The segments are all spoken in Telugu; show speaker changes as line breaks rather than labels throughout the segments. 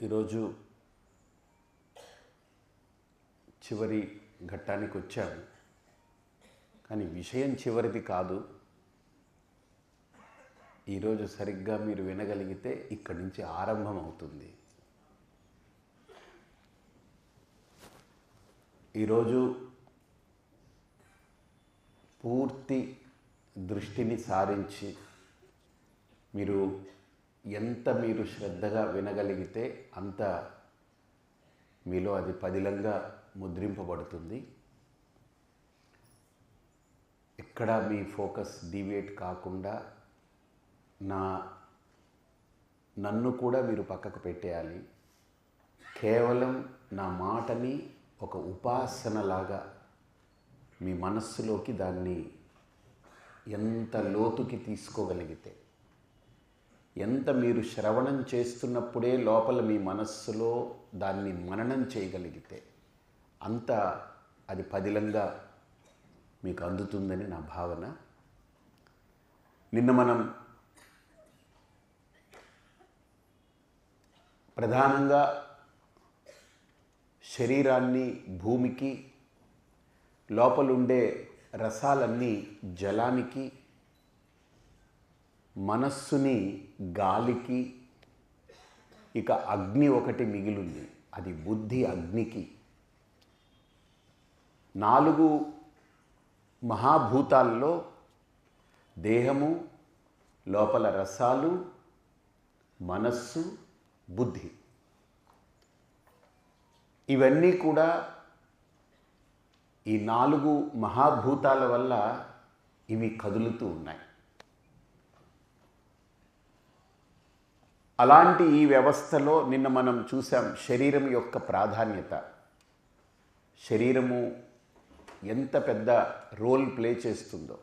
ఈరోజు చివరి ఘట్టానికి వచ్చాము కానీ విషయం చివరిది కాదు. ఈరోజు సరిగ్గా మీరు వినగలిగితే ఇక్కడి నుంచి ఆరంభం అవుతుంది ఈరోజు పూర్తి దృష్టిని సారించి మీరు ఎంత మీరు శ్రద్ధగా వినగలిగితే అంత మీలో అది పదిలంగా ముద్రింపబడుతుంది. ఎక్కడ మీ ఫోకస్ డివియేట్ కాకుండా నా నన్ను కూడా మీరు పక్కకు పెట్టేయాలి. కేవలం నా మాటని ఒక ఉపాసనలాగా మీ మనస్సులోకి దాన్ని ఎంత లోతుకి తీసుకోగలిగితే ఎంత మీరు శ్రవణం చేస్తున్నప్పుడే లోపల మీ మనస్సులో దాన్ని మననం చేయగలిగితే అంత అది పదిలంగా మీకు అందుతుందని నా భావన. నిన్న మనం ప్రధానంగా శరీరాన్ని భూమికి లోపలుండే రసాలన్నీ జలానికి మనస్సుని గాలికి ఇక అగ్ని ఒకటి మిగిలింది. అది బుద్ధి అగ్నికి. నాలుగు మహాభూతాల్లో దేహము లోపల రసాలు మనస్సు బుద్ధి. ఇవన్నీ కూడా ఈ నాలుగు మహాభూతాల వల్ల ఇవి కదులుతూ ఉన్నాయి. అలాంటి ఈ వ్యవస్థలో నిన్న మనం చూసాం శరీరం యొక్క ప్రాధాన్యత. శరీరము ఎంత పెద్ద రోల్ ప్లే చేస్తుందో.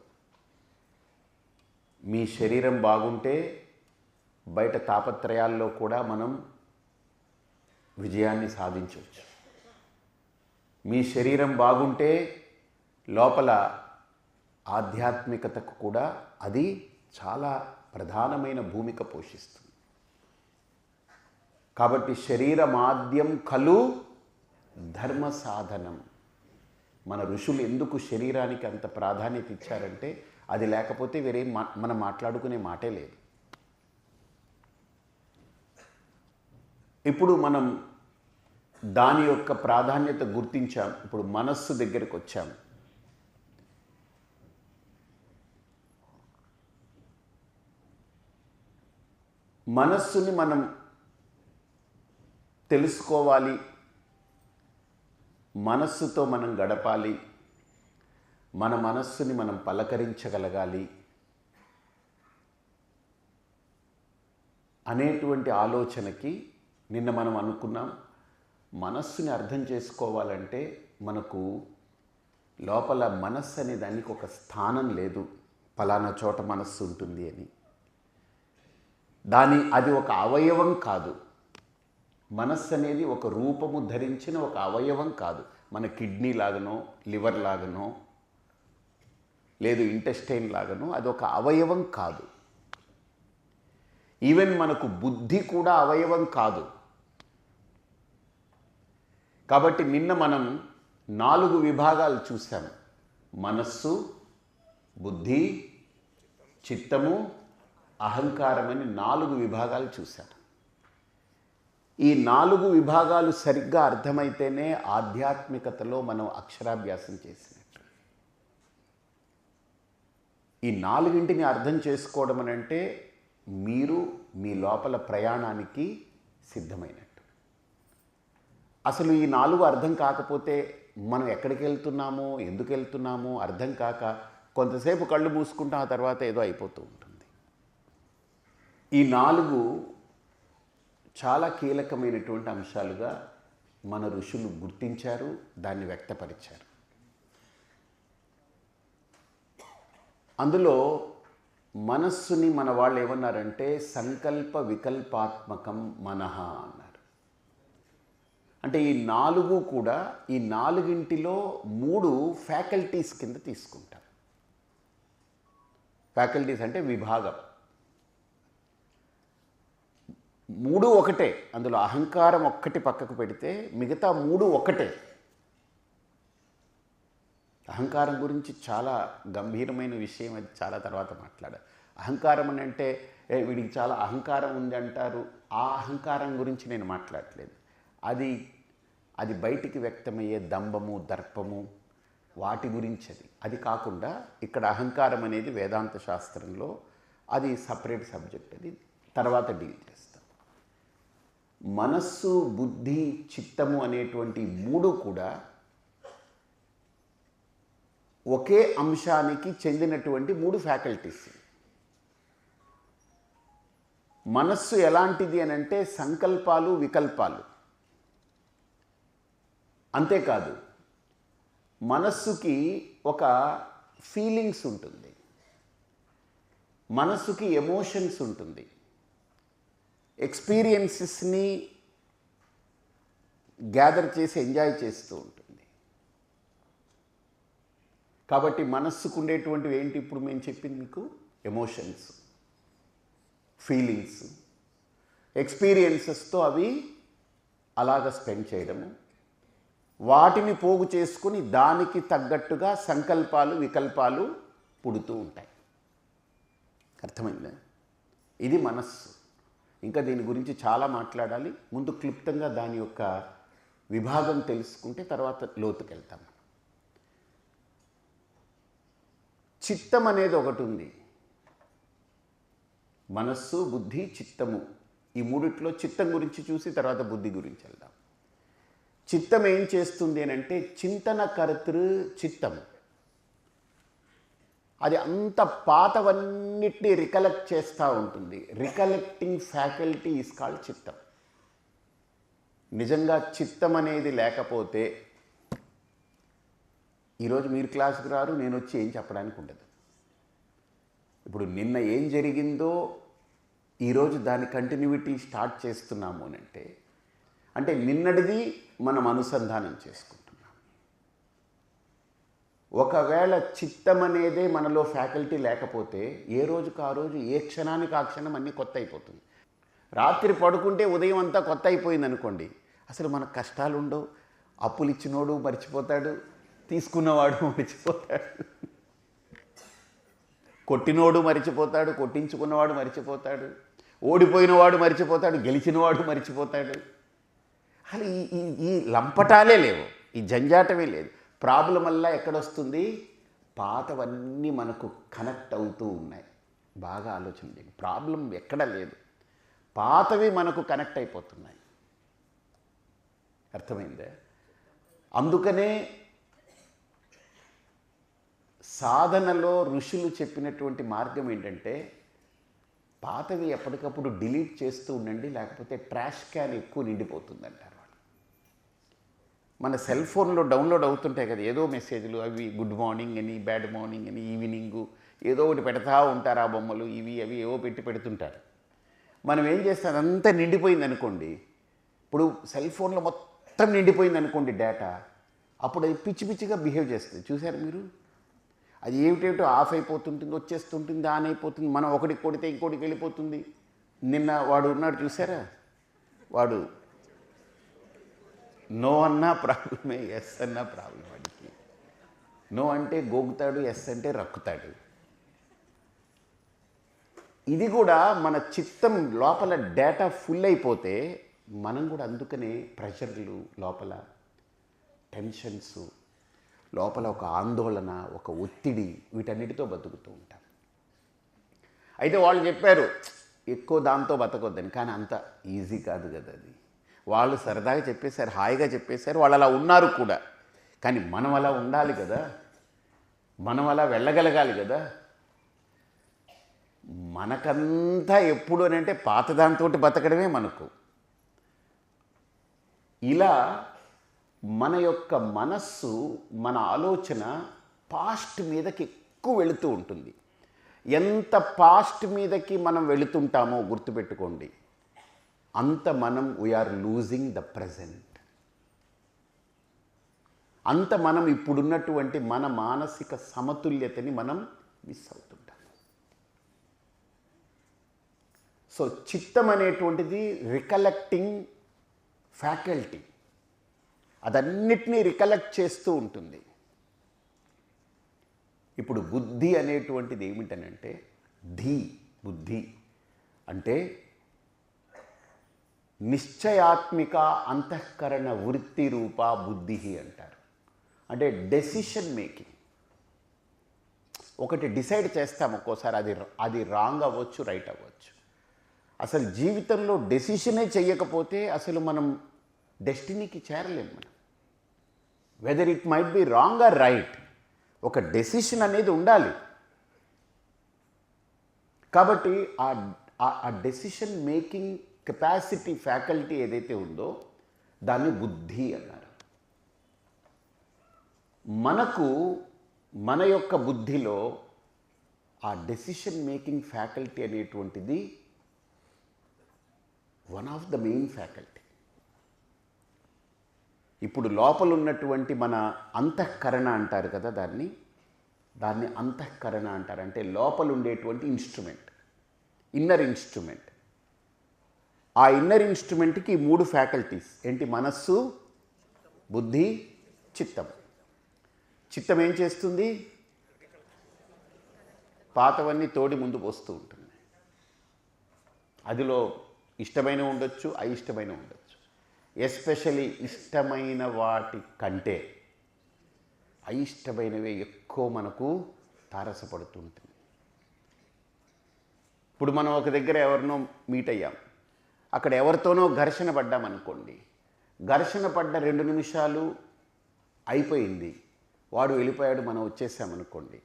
మీ శరీరం బాగుంటే బయట తాపత్రయాల్లో కూడా మనం విజయాన్ని సాధించవచ్చు. మీ శరీరం బాగుంటే లోపల ఆధ్యాత్మికతకు కూడా అది చాలా ప్రధానమైన భూమిక పోషిస్తుంది. కాబట్టి శరీరమాద్యం కలు ధర్మ సాధనం మన ఋషులు ఎందుకు శరీరానికి అంత ప్రాధాన్యత ఇచ్చారంటే అది లేకపోతే వేరేం మా మనం మాట్లాడుకునే మాటే లేదు. ఇప్పుడు మనం దాని యొక్క ప్రాధాన్యత గుర్తించాం. ఇప్పుడు మనస్సు దగ్గరికి వచ్చాం. మనస్సుని మనం తెలుసుకోవాలి. మనస్సుతో మనం గడపాలి. మన మనస్సుని మనం పలకరించగలగాలి. అనేటువంటి ఆలోచనకి నిన్న మనం అనుకున్నాం మనస్సుని అర్థం చేసుకోవాలంటే మనకు లోపల మనస్సు అనే దానికి ఒక స్థానం లేదు. పలానా చోట మనస్సు ఉంటుంది అని. దాని అది ఒక అవయవం కాదు. మనస్సు అనేది ఒక రూపము ధరించిన ఒక అవయవం కాదు. మన కిడ్నీ లాగనో లివర్ లాగనో లేదు ఇంటెస్టైన్ లాగనో అది ఒక అవయవం కాదు. ఈవెన్ మనకు బుద్ధి కూడా అవయవం కాదు. కాబట్టి నిన్న మనం నాలుగు విభాగాలు చూసాము మనస్సు బుద్ధి చిత్తము అహంకారం అని నాలుగు విభాగాలు చూశాం. ఈ నాలుగు విభాగాలు సరిగ్గా అర్థమైతేనే ఆధ్యాత్మికతలో మనం అక్షరాభ్యాసం చేసినట్టు ఈ నాలుగింటిని అర్థం చేసుకోవడం అని అంటే మీరు మీ లోపల ప్రయాణానికి సిద్ధమైనట్టు. అసలు ఈ నాలుగు అర్థం కాకపోతే మనం ఎక్కడికి వెళ్తున్నాము ఎందుకు వెళ్తున్నాము అర్థం కాక కొంతసేపు కళ్ళు మూసుకుంటాం ఆ తర్వాత ఏదో అయిపోతూ ఉంటుంది. ఈ నాలుగు చాలా కీలకమైనటువంటి అంశాలుగా మన ఋషులు గుర్తించారు దాన్ని వ్యక్తపరిచారు. అందులో మనస్సుని మన వాళ్ళు ఏమన్నారంటే సంకల్ప వికల్పాత్మకం మనహ అన్నారు. అంటే ఈ నాలుగు కూడా ఈ నాలుగింటిలో మూడు ఫ్యాకల్టీస్ కింద తీసుకుంటారు. ఫ్యాకల్టీస్ అంటే విభాగం. మూడు ఒకటే అందులో అహంకారం ఒక్కటి పక్కకు పెడితే మిగతా మూడు ఒకటే. అహంకారం గురించి చాలా గంభీరమైన విషయం అది చాలా తర్వాత మాట్లాడారు. అహంకారం అని అంటే వీడికి చాలా అహంకారం ఉంది అంటారు. ఆ అహంకారం గురించి నేను మాట్లాడట్లేదు. అది అది బయటికి వ్యక్తమయ్యే దంభము దర్పము వాటి గురించి అది. అది కాకుండా ఇక్కడ అహంకారం అనేది వేదాంత శాస్త్రంలో అది సపరేట్ సబ్జెక్ట్ అది. తర్వాత డీల్ చేస్తాం మనస్సు బుద్ధి చిత్తము అనేటువంటి మూడు కూడా ఒకే అంశానికి చెందినటువంటి మూడు ఫ్యాకల్టీస్. మనస్సు ఎలాంటిది అని అంటే సంకల్పాలు వికల్పాలు. అంతేకాదు మనస్సుకి ఒక ఫీలింగ్స్ ఉంటుంది. మనస్సుకి ఎమోషన్స్ ఉంటుంది. ఎక్స్పీరియన్సెస్ని గ్యాదర్ చేసి ఎంజాయ్ చేస్తూ ఉంటుంది. కాబట్టి మనస్సుకు ఉండేటువంటివి ఏంటి ఇప్పుడు మేము చెప్పింది మీకు? Emotions feelings. ఎక్స్పీరియన్సెస్తో అవి అలాగ స్పెండ్ చేయడము. వాటిని పోగు చేసుకుని దానికి తగ్గట్టుగా సంకల్పాలు వికల్పాలు పుడుతూ ఉంటాయి. అర్థమైందా? ఇది మనస్సు. ఇంకా దీని గురించి చాలా మాట్లాడాలి. ముందు క్లుప్తంగా దాని యొక్క విభాగం తెలుసుకుంటే తర్వాత లోతుకి వెళ్తాం చిత్తం అనేది ఒకటి ఉంది. మనస్సు బుద్ధి చిత్తము. ఈ మూడిట్లో చిత్తం గురించి చూసి తర్వాత బుద్ధి గురించి వెళ్దాం. చిత్తం ఏం చేస్తుంది అని అంటే చింతన కర్తృ చిత్తము. అది అంత పాతవన్నిటిని రికలెక్ట్ చేస్తూ ఉంటుంది. రికలెక్టింగ్ ఫ్యాకల్టీ ఈస్ కాల్డ్ చిత్తం. నిజంగా చిత్తం అనేది లేకపోతే ఈరోజు మీరు క్లాస్కి రారు నేను వచ్చి ఏం చెప్పడానికి ఉండదు. ఇప్పుడు నిన్న ఏం జరిగిందో ఈరోజు దాని కంటిన్యూటీ స్టార్ట్ చేస్తున్నాము అని అంటే అంటే నిన్నటిది మనం అనుసంధానం చేసుకుంటాం. ఒకవేళ చిత్తం అనేదే మనలో ఫ్యాకల్టీ లేకపోతే ఏ రోజుకు ఆ రోజు ఏ క్షణానికి ఆ క్షణం అన్నీ కొత్త అయిపోతుంది రాత్రి పడుకుంటే ఉదయం అంతా కొత్త అయిపోయింది అనుకోండి అసలు మనకు కష్టాలు ఉండవు అప్పులు ఇచ్చినోడు మర్చిపోతాడు తీసుకున్నవాడు మర్చిపోతాడు. కొట్టినోడు మరిచిపోతాడు కొట్టించుకున్నవాడు మరిచిపోతాడు. ఓడిపోయినవాడు మరిచిపోతాడు గెలిచినవాడు మరిచిపోతాడు. అసలు ఈ ఈ ఈ లంపటాలే లేవు ఈ జంజాటమే లేదు. ప్రాబ్లం వల్ల ఎక్కడొస్తుంది? పాతవన్నీ మనకు కనెక్ట్ అవుతూ ఉన్నాయి. బాగా ఆలోచన చేయండి. ప్రాబ్లం ఎక్కడ లేదు. పాతవి మనకు కనెక్ట్ అయిపోతున్నాయి. అర్థమైందే? అందుకనే సాధనలో ఋషులు చెప్పినటువంటి మార్గం ఏంటంటే పాతవి ఎప్పటికప్పుడు డిలీట్ చేస్తూ ఉండండి లేకపోతే ట్రాష్ క్యాన్ ఎక్కువ నిండిపోతుందంటారు. మన సెల్ ఫోన్లో డౌన్లోడ్ అవుతుంటాయి కదా ఏదో మెసేజ్లు అవి గుడ్ మార్నింగ్ అని బ్యాడ్ మార్నింగ్ అని ఈవినింగు ఏదో ఒకటి పెడతా ఉంటారు ఆ బొమ్మలు ఇవి అవి ఏవో పెట్టి పెడుతుంటారు. మనం ఏం చేస్తాం అంతా నిండిపోయింది అనుకోండి ఇప్పుడు సెల్ ఫోన్లో మొత్తం నిండిపోయింది అనుకోండి డేటా అప్పుడు అది పిచ్చి పిచ్చిగా బిహేవ్ చేస్తుంది. చూసారు మీరు? అది ఏమిటేమిటో ఆఫ్ అయిపోతుంటుంది వచ్చేస్తుంటుంది ఆన్ అయిపోతుంది మనం ఒకటికి కొడితే ఇంకోటికి వెళ్ళిపోతుంది. నిన్న వాడు ఉన్నాడు చూసారా వాడు నో అన్నా ప్రాబ్లమే ఎస్ అన్నా ప్రాబ్లం వాడికి. నో అంటే గోగుతాడు ఎస్ అంటే రక్కుతాడు. ఇది కూడా మన చిత్తం లోపల డేటా ఫుల్ అయిపోతే మనం కూడా అందుకనే ప్రెషర్లు లోపల టెన్షన్స్ లోపల ఒక ఆందోళన ఒక ఒత్తిడి వీటన్నిటితో బతుకుతూ ఉంటాం. అయితే వాళ్ళు చెప్పారు ఎక్కువ దాంతో బతకొద్దని. కానీ అంత ఈజీ కాదు కదా అది. వాళ్ళు సరదాగా చెప్పేశారు హాయిగా చెప్పేశారు వాళ్ళు అలా ఉన్నారు కూడా. కానీ మనం అలా ఉండాలి కదా. మనం అలా వెళ్ళగలగాలి కదా. మనకంతా ఎప్పుడు అని అంటే పాత దాంతో బతకడమే మనకు. ఇలా మన యొక్క మనస్సు మన ఆలోచన పాస్ట్ మీదకి ఎక్కువ వెళుతూ ఉంటుంది. ఎంత పాస్ట్ మీదకి మనం వెళుతుంటామో గుర్తుపెట్టుకోండి. అంత మనం వీఆర్ లూజింగ్ ద ప్రజెంట్ అంత మనం ఇప్పుడున్నటువంటి మన మానసిక సమతుల్యతని మనం మిస్ అవుతుంటాం. సో చిత్తం అనేటువంటిది రికలెక్టింగ్ ఫ్యాకల్టీ అదన్నిటినీ రికలెక్ట్ చేస్తూ ఉంటుంది. ఇప్పుడు బుద్ధి అనేటువంటిది ఏమిటనంటే ధీ బుద్ధి అంటే నిశ్చయాత్మిక అంతఃకరణ వృత్తి రూప బుద్ధి అంటారు. అంటే డెసిషన్ మేకింగ్ ఒకటి డిసైడ్ చేస్తాం ఒక్కోసారి అది అది రాంగ్ అవ్వచ్చు రైట్ అవ్వచ్చు. అసలు జీవితంలో డెసిషనే చేయకపోతే అసలు మనం డెస్టినీకి చేరలేం మనం. Whether it might be wrong or right ఒక డెసిషన్ అనేది ఉండాలి. కాబట్టి ఆ డెసిషన్ మేకింగ్ కెపాసిటీ ఫ్యాకల్టీ ఏదైతే ఉందో దాన్ని బుద్ధి అన్నారు. మనకు మన యొక్క బుద్ధిలో ఆ డెసిషన్ మేకింగ్ ఫ్యాకల్టీ అనేటువంటిది one of the main faculty ఇప్పుడు లోపల ఉన్నటువంటి మన అంతఃకరణ అంటారు కదా దాన్ని? దాన్ని అంతఃకరణ అంటారు. అంటే లోపల ఉండేటువంటి ఇన్స్ట్రుమెంట్ ఇన్నర్ ఇన్స్ట్రుమెంట్ ఆ ఇన్నర్ ఇన్స్ట్రుమెంట్కి మూడు ఫ్యాకల్టీస్ ఏంటి? మనస్సు బుద్ధి చిత్తం. చిత్తం ఏం చేస్తుంది? పాతవన్నీ తోడి ముందు పోస్తూ ఉంటుంది. అదిలో ఇష్టమైన ఉండొచ్చు అయిష్టమైన ఉండొచ్చు. ఎస్పెషలీ ఇష్టమైన వాటి కంటే అయిష్టమైనవే ఎక్కువ మనకు తారసపడుతుంటుంది ఇప్పుడు మనం ఒక దగ్గర ఎవరినో మీట్ అయ్యాం. అక్కడ ఎవరితోనో ఘర్షణ పడ్డామనుకోండి. ఘర్షణ పడ్డ రెండు నిమిషాలు అయిపోయింది. వాడు వెళ్ళిపోయాడు మనం వచ్చేసామనుకోండి.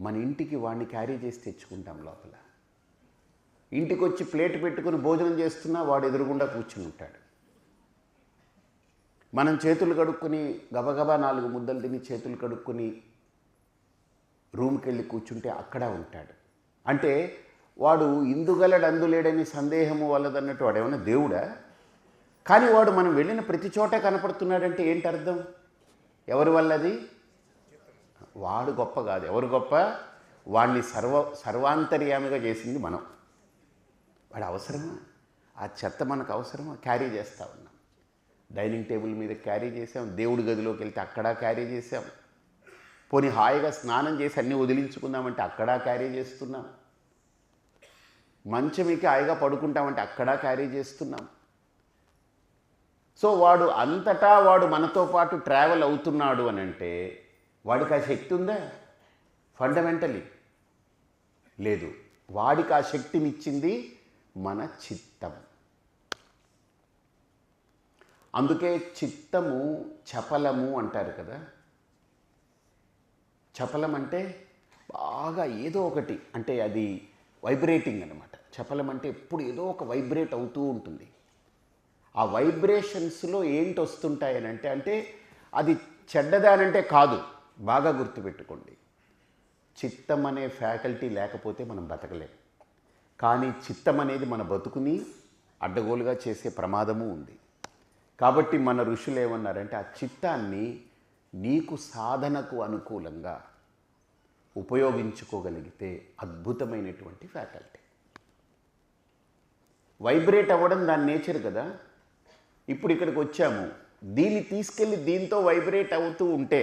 మన ఇంటికి వాడిని క్యారీ చేసి తెచ్చుకుంటాం లోపల. ఇంటికి వచ్చి ప్లేట్ పెట్టుకుని భోజనం చేస్తున్నా వాడు ఎదురుగుండా కూర్చుని ఉంటాడు. మనం చేతులు కడుక్కొని గబగబా నాలుగు ముద్దలు తిని చేతులు కడుక్కొని రూమ్కి వెళ్ళి కూర్చుంటే అక్కడ ఉంటాడు. అంటే వాడు ఇందుగలడు అందులేడని సందేహము వల్లదన్నట్టు వాడు ఏమైనా దేవుడా? కానీ వాడు మనం వెళ్ళిన ప్రతి చోట కనపడుతున్నాడంటే ఏంటి అర్థం ఎవరి వల్లది? వాడు గొప్ప కాదు. ఎవరు గొప్ప? వాడిని సర్వ సర్వాంతర్యామిగా చేసింది మనం. వాడు అవసరమా? ఆ చెత్త మనకు అవసరమా? క్యారీ చేస్తూ ఉన్నాం. డైనింగ్ టేబుల్ మీద క్యారీ చేసాం దేవుడి గదిలోకి వెళ్తే అక్కడ క్యారీ చేసాం పోనీ హాయిగా స్నానం చేసి అన్నీ వదిలించుకుందామంటే అక్కడ క్యారీ చేస్తున్నాం. మంచమికి హాయిగా పడుకుంటామంటే అక్కడ క్యారీ చేస్తున్నాం. సో వాడు అంతటా వాడు మనతో పాటు ట్రావెల్ అవుతున్నాడు అని అంటే వాడికి ఆ శక్తి ఉందా? ఫండమెంటలీ లేదు. వాడికి ఆ శక్తినిచ్చింది మన చిత్తం. అందుకే చిత్తము చపలము అంటారు కదా. చపలం అంటే బాగా ఏదో ఒకటి. అంటే అది వైబ్రేటింగ్ అనమాట చెప్పలేమంటే అంటే ఎప్పుడు ఏదో ఒక వైబ్రేట్ అవుతూ ఉంటుంది. ఆ వైబ్రేషన్స్లో ఏంటి వస్తుంటాయని అంటే అంటే అది చెడ్డదానంటే కాదు బాగా గుర్తుపెట్టుకోండి. చిత్తం అనే ఫ్యాకల్టీ లేకపోతే మనం బతకలేం. కానీ చిత్తం అనేది మన బతుకుని అడ్డగోలుగా చేసే ప్రమాదము ఉంది. కాబట్టి మన ఋషులు ఏమన్నారంటే ఆ చిత్తాన్ని నీకు సాధనకు అనుకూలంగా ఉపయోగించుకోగలిగితే అద్భుతమైనటువంటి ఫ్యాకల్టీ వైబ్రేట్ అవ్వడం దాని నేచర్ కదా? ఇప్పుడు ఇక్కడికి వచ్చాము. దీన్ని తీసుకెళ్ళి దీంతో వైబ్రేట్ అవుతూ ఉంటే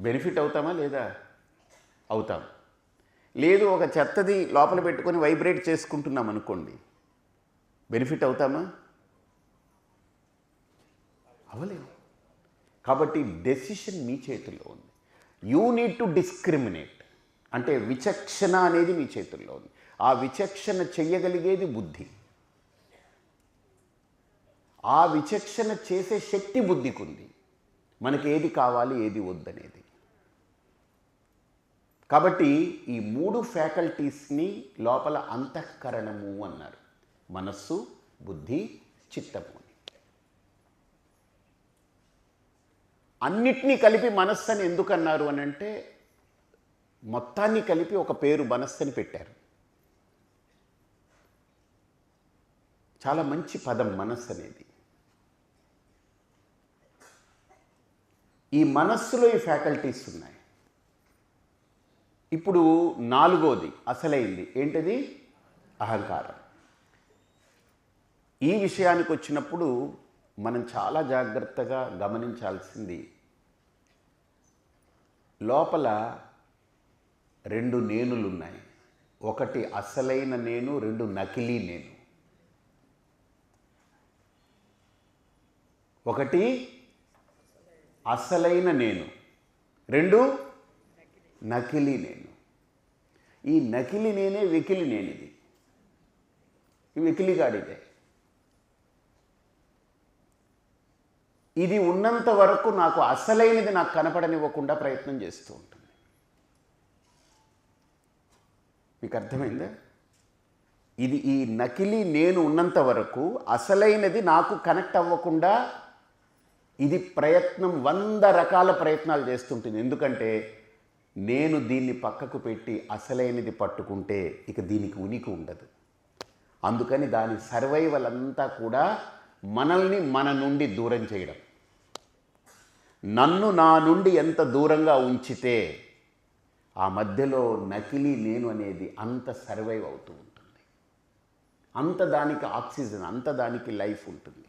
బెనిఫిట్ అవుతామా లేదా? అవుతాం. లేదు ఒక చెత్తది లోపల పెట్టుకొని వైబ్రేట్ చేసుకుంటున్నాం అనుకోండి బెనిఫిట్ అవుతామా? అవ్వలేము కాబట్టి డెసిషన్ మీ చేతుల్లో ఉంది. You need to discriminate. అంటే విచక్షణ అనేది మీ చేతుల్లో ఉంది. ఆ విచక్షణ చెయ్యగలిగేది బుద్ధి. ఆ విచక్షణ చేసే శక్తి బుద్ధికి ఉంది మనకి ఏది కావాలి ఏది వద్దనేది. కాబట్టి ఈ మూడు ఫ్యాకల్టీస్ని లోపల అంతఃకరణము అన్నారు. మనస్సు బుద్ధి చిత్తము. అన్నిటినీ కలిపి మనస్సు అని ఎందుకు అన్నారు అని అంటే మొత్తాన్ని కలిపి ఒక పేరు మనస్సు అని పెట్టారు. చాలా మంచి పదం మనస్సు అనేది ఈ మనస్సులో ఈ ఫ్యాకల్టీస్ ఉన్నాయి. ఇప్పుడు నాలుగోది అసలైంది. ఏంటది? అహంకారం. ఈ విషయానికి వచ్చినప్పుడు మనం చాలా జాగ్రత్తగా గమనించాల్సింది లోపల రెండు నేనులు ఉన్నాయి ఒకటి అసలైన నేను రెండు నకిలీ నేను. ఒకటి అసలైన నేను. రెండు నకిలీ నేను. ఈ నకిలీ నేనే వెకిలి నేనిది. ఈ వెకిలిగాడిదే. ఇది ఉన్నంత వరకు నాకు అసలైనది నాకు కనపడనివ్వకుండా ప్రయత్నం చేస్తూ ఉంటుంది. మీకు అర్థమైందా? ఇది ఈ నకిలీ నేను ఉన్నంత వరకు అసలైనది నాకు కనెక్ట్ అవ్వకుండా ఇది ప్రయత్నం వంద రకాల ప్రయత్నాలు చేస్తుంటుంది. ఎందుకంటే నేను దీన్ని పక్కకు పెట్టి అసలైనది పట్టుకుంటే ఇక దీనికి ఉనికి ఉండదు. అందుకని దాని సర్వైవల్ అంతా కూడా మనల్ని మన నుండి దూరం చేయడం. నన్ను నా నుండి ఎంత దూరంగా ఉంచితే ఆ మధ్యలో నకిలీ నేను అనేది అంత సర్వైవ్ అవుతూ ఉంటుంది. అంత దానికి ఆక్సిజన్ అంత దానికి లైఫ్ ఉంటుంది.